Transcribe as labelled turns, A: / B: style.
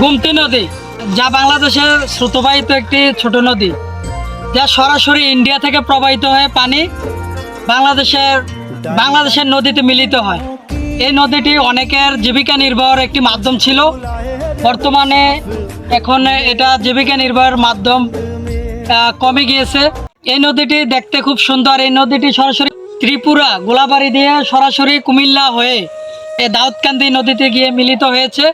A: গুমতি নদী। যা বাংলাদেশের স্রোতবাহিত একটি ছোট নদী। যা সরাসরি ইন্ডিয়া থেকে প্রবাহিত হয়ে পানি বাংলাদেশের বাংলাদেশের নদীতে মিলিত হয়। এই নদীটি অনেকের জীবিকা নির্বাহের একটি মাধ্যম ছিল। বর্তমানে এখন এটা জীবিকা নির্বাহের মাধ্যম আহ, কমে গিয়েছে। এই নদীটি দেখতে খুব সুন্দর। এই নদীটি সরাসরি ত্রিপুরা গোলাবাড়ি দিয়ে সরাসরি কুমিল্লা হয়ে এই দাউদকান্দি নদীতে গিয়ে মিলিত হয়েছে।